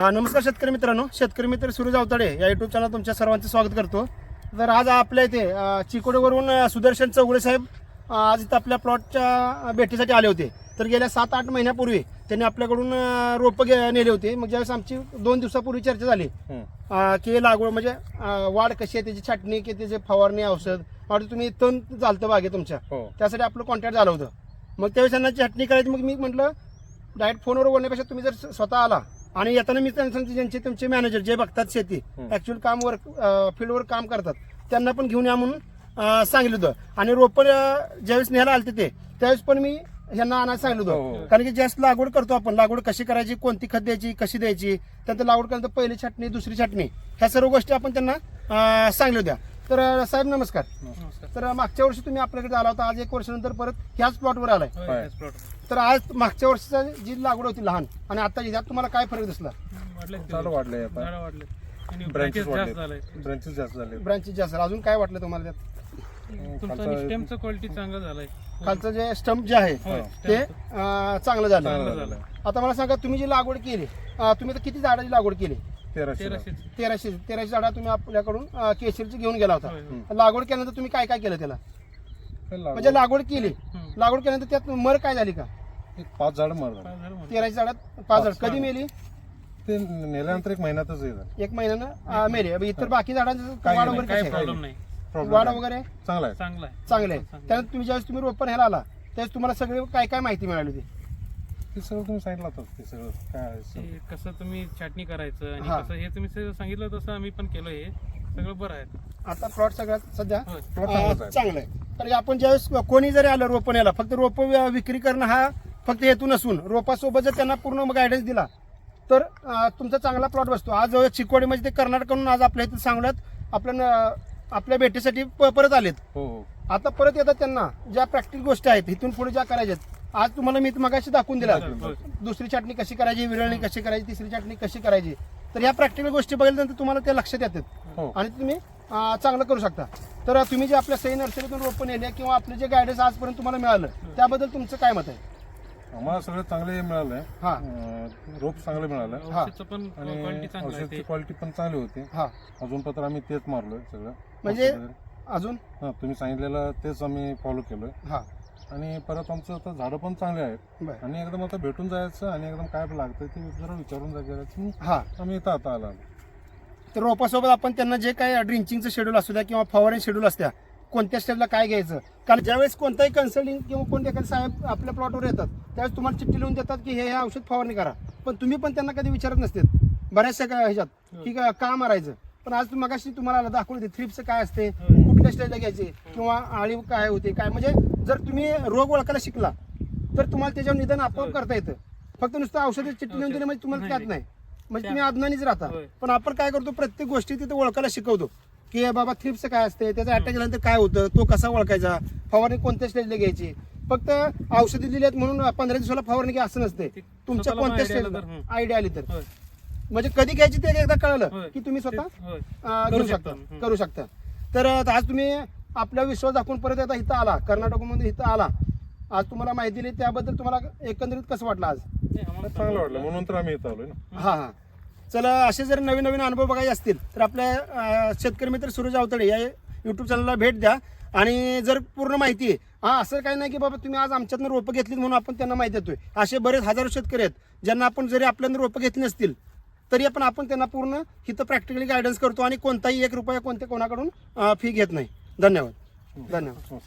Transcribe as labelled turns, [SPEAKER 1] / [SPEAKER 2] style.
[SPEAKER 1] हा, नमस्कार शेतकरी मित्रांनो. शेतकरी मित्र सूरज अवताडे या युट्यूब चॅनल तुमच्या सर्वांचं स्वागत करतो. तर आज आपल्या इथे चिकोडीवरून सुदर्शन चौगुले साहेब आज इथं आपल्या प्लॉटच्या भेटीसाठी आले होते. तर गेल्या सात आठ महिन्यापूर्वी त्यांनी आपल्याकडून रोपं घे नेले होते. मग ज्यावेळेस आमची दोन दिवसापूर्वी चर्चा झाली की लागवड म्हणजे वाढ कशी आहे त्याची छाटणी की त्याची फवारणी औषध वाटतं तुम्ही तण चालतं बागे तुमच्या.
[SPEAKER 2] हो.
[SPEAKER 1] त्यासाठी आपलं कॉन्टॅक्ट झालं होतं. मग त्यावेळेस त्यांना छाटणी करायची मग मी म्हटलं डायरेक्ट फोनवर बोलण्यापेक्षा तुम्ही जर स्वतः आला आणि येताना मी त्यांना सांगते ज्यांचे तुमचे मॅनेजर जे बघतात शेती. ऍक्च्युअल काम वर्क फील्डवर काम करतात त्यांना पण घेऊन या म्हणून सांगितलं होतं आणि रोपं अं, ज्यावेळेस न्यायला आलते ते त्यावेळेस पण मी ह्यांना आणायला सांगितलं
[SPEAKER 2] हो,
[SPEAKER 1] होतं
[SPEAKER 2] हो.
[SPEAKER 1] कारण की जास्त लागवड करतो आपण लागवड कशी करायची कोणती खत द्यायची कशी द्यायची त्यानंतर लागवड केल्यानंतर पहिली छाटणी दुसरी छाटणी ह्या सर्व गोष्टी आपण त्यांना सांगितल्या होत्या तर साहेब नमस्कार. तर मागच्या वर्षी तुम्ही आपल्याकडे आला होता. आज एक वर्षानंतर परत ह्याच प्लॉटवर आलाय. तर आज मागच्या वर्षीचा जी लागवड होती लहान आणि आता यात तुम्हाला काय फरक दिसला?
[SPEAKER 2] वाढले ब्रँचेस
[SPEAKER 3] जास्त
[SPEAKER 2] वाढले
[SPEAKER 3] झालंय
[SPEAKER 2] ब्रँचेस जास्त झाले
[SPEAKER 1] ब्रांचेस जास्त अजून काय वाटलं तुम्हाला त्यात?
[SPEAKER 3] क्वालिटी चांगलं झालंय.
[SPEAKER 1] खालचं जे स्टंप जे आहे ते चांगलं झालं. आता मला सांगा तुम्ही जी लागवड केली तुम्ही किती झाडाची लागवड केली?
[SPEAKER 2] तेराशे
[SPEAKER 3] तेराशे.
[SPEAKER 1] तेराशे तेराशे झाडा तुम्ही आपल्याकडून केशरची घेऊन गेला होता. लागवड केल्यानंतर तुम्ही काय काय केलं त्याला? म्हणजे लागवड केली.
[SPEAKER 3] हम्म.
[SPEAKER 1] लागवड केल्यानंतर त्यात मर काय झाली का?
[SPEAKER 2] एक पाच झाड मर
[SPEAKER 3] पाच झाडं म्हणून.
[SPEAKER 1] तेराशे झाडात पाच झाड. कधी मेली?
[SPEAKER 2] ते नेल्यानंतर एक महिन्यातच
[SPEAKER 1] एक महिन्यानं अं, मेली. अब इतर बाकी झाडांचं
[SPEAKER 2] काही
[SPEAKER 1] वाढ
[SPEAKER 2] नाही,
[SPEAKER 1] वगैरे कशी आहे?
[SPEAKER 3] प्रॉब्लेम नाही.
[SPEAKER 2] Problem
[SPEAKER 1] वाढ
[SPEAKER 2] नाही.
[SPEAKER 1] वगैरे?
[SPEAKER 2] चांगला आहे.
[SPEAKER 3] चांगला आहे.
[SPEAKER 1] चांगले आहे. त्यानंतर तुम्ही ज्यावेळेस तुम्ही रोपण ह्याला आला त्यावेळेस तुम्हाला सगळे काय काय माहिती मिळाली होती.
[SPEAKER 2] ते सगळं तुम्ही सांगितलं होतं ते सगळं काय
[SPEAKER 3] ते. कसं तुम्ही छाटणी करायचं आणि
[SPEAKER 1] हा.
[SPEAKER 3] कसं हे तुम्ही सगळं सांगितलं तसं आम्ही पण केलं हे सगळं बरं आहे
[SPEAKER 1] आता प्लॉट सगळ्यात सध्या
[SPEAKER 3] होय.
[SPEAKER 1] अं,
[SPEAKER 2] चांगलाच आहे.
[SPEAKER 1] चांगलं आहे कारण आपण ज्यावेळेस कोणी जरी आलं रोपण याला फक्त रोप विक्री करणं हा फक्त हेतू नसून रोपासोबत जर त्यांना पूर्ण गायडन्स दिला तर अं, तुमचा चांगला प्लॉट बसतो आज चिकोडीमध्ये ते कर्नाटकडून आज आपल्या इथे सांगल्यात आपल्या न- आपल्या भेटीसाठी प- परत आलेत
[SPEAKER 2] हो हो
[SPEAKER 1] आता परत येतात त्यांना ज्या प्रॅक्टिकल गोष्टी आहेत इथून पुढे ज्या करायच्या आहेत आज तुम्हाला मी मगाशी दाखवून दिला. दुसरी चटणी कशी करायची विरळणी कशी करायची तिसरी चटणी कशी करायची? तर या प्रॅक्टिकल गोष्टी बघितल्यानंतर तुम्हाला ते लक्षात येतात.
[SPEAKER 2] हो.
[SPEAKER 1] आणि तुम्ही चांगलं करू शकता. तर तुम्ही जे आपल्या सही नर्सरीतून रोपं नेले किंवा आपले जे गायडन्स आजपर्यंत तुम्हाला मिळालं त्याबद्दल तुमचं काय मत आहे?
[SPEAKER 2] आम्हाला सगळं चांगले मिळालंय
[SPEAKER 1] हा.
[SPEAKER 2] रोप चांगलं मिळालं.
[SPEAKER 1] हा.
[SPEAKER 2] आणि क्वालिटी पण चांगली होती.
[SPEAKER 1] हा.
[SPEAKER 2] अजून पत्र आम्ही तेच मारलोय सगळं.
[SPEAKER 1] म्हणजे-. अजून?
[SPEAKER 2] हा तुम्ही सांगितलेलं तेच आम्ही फॉलो केलोय.
[SPEAKER 1] हा.
[SPEAKER 2] आणि परत आमचं आता झाडं पण चांगले आहेत. आणि एकदम आता भेटून जायचं आणि एकदम काय लागतं ते जरा विचारून जायचं
[SPEAKER 1] हा.
[SPEAKER 2] आम्ही इथं आता आला
[SPEAKER 1] तर रोपासोबत आपण त्यांना जे काय ड्रिंचिंगचं शेड्यूल असू द्या किंवा फवारणी शेड्यूल असत्या कोणत्या स्टेपला काय घ्यायचं? कारण ज्यावेळेस कोणताही कन्सल्टिंग किंवा कोणते एखादे साहेब आपल्या प्लॉटवर येतात त्यावेळेस तुम्हाला चिठ्ठी लिहून देतात की हे हे औषध फवारणी करा. पण तुम्ही पण त्यांना कधी विचारत नसते बऱ्याचशा ह्याच्यात. की का का मारायचं? पण आज तुम्ही मगाशी तुम्हाला दाखवलं थ्रिप्स काय असते?
[SPEAKER 3] होय.
[SPEAKER 1] कुठल्या स्टेजला घ्यायचे किंवा आळीव काय होते काय? म्हणजे जर तुम्ही रोग ओळखायला शिकला तर तुम्हाला त्याच्यावर निदान आपोआप. करता येतं. फक्त नुसतं औषधी चिठ्ठी लिहून दिली म्हणजे तुम्हाला त्यात नाही. म्हणजे तुम्ही अज्ञानीच राहता. पण आपण काय करतो प्रत्येक गोष्टी तिथे ओळखायला शिकवतो. की बाबा थ्रिप्स काय असते? त्याचा अटॅक झाल्यानंतर काय होतं? तो कसा ओळखायचा? फवारणी कोणत्या स्टेजला घ्यायची? फक्त औषधी दिली आहेत म्हणून पंधरा दिवसाला फवारणी घ्या असं नसते. तुमच्या कोणत्या स्टेजला. आयडिया आली तर. म्हणजे कधी घ्यायची ते एकदा कळलं. की तुम्ही स्वतः घेऊ
[SPEAKER 3] शकता.
[SPEAKER 1] करू शकता. तर आज तुम्ही आपला विश्वास दाखवून परत आता इथं आला. कर्नाटकमध्ये इथं आला. आज तुम्हाला माहिती दिली. त्याबद्दल तुम्हाला एकंदरीत कसं वाटलं आज?
[SPEAKER 2] चांगलं वाटलं. म्हणून तर आम्ही इथं आलोय ना.
[SPEAKER 1] हा हा. चला असे जर नवीन नवीन अनुभव बघायचे असतील तर आपल्या शेतकरी मित्र सूरज अवतडे या युट्यूब चॅनलला भेट द्या. आणि जर पूर्ण माहिती आहे हा असं काही नाही की बाबा तुम्ही आज आमच्यातनं रोपं घेतलीत म्हणून आपण त्यांना माहिती देतोय. असे बरेच हजारो शेतकरी आहेत ज्यांना आपण जरी आपल्यानं रोपं घेतली नसतील तरी आपण आपण त्यांना पूर्ण इथं प्रॅक्टिकली गायडन्स करतो आणि कोणताही एक रुपया कोणत्या कोणाकडून फी घेत नाही. धन्यवाद. धन्यवाद.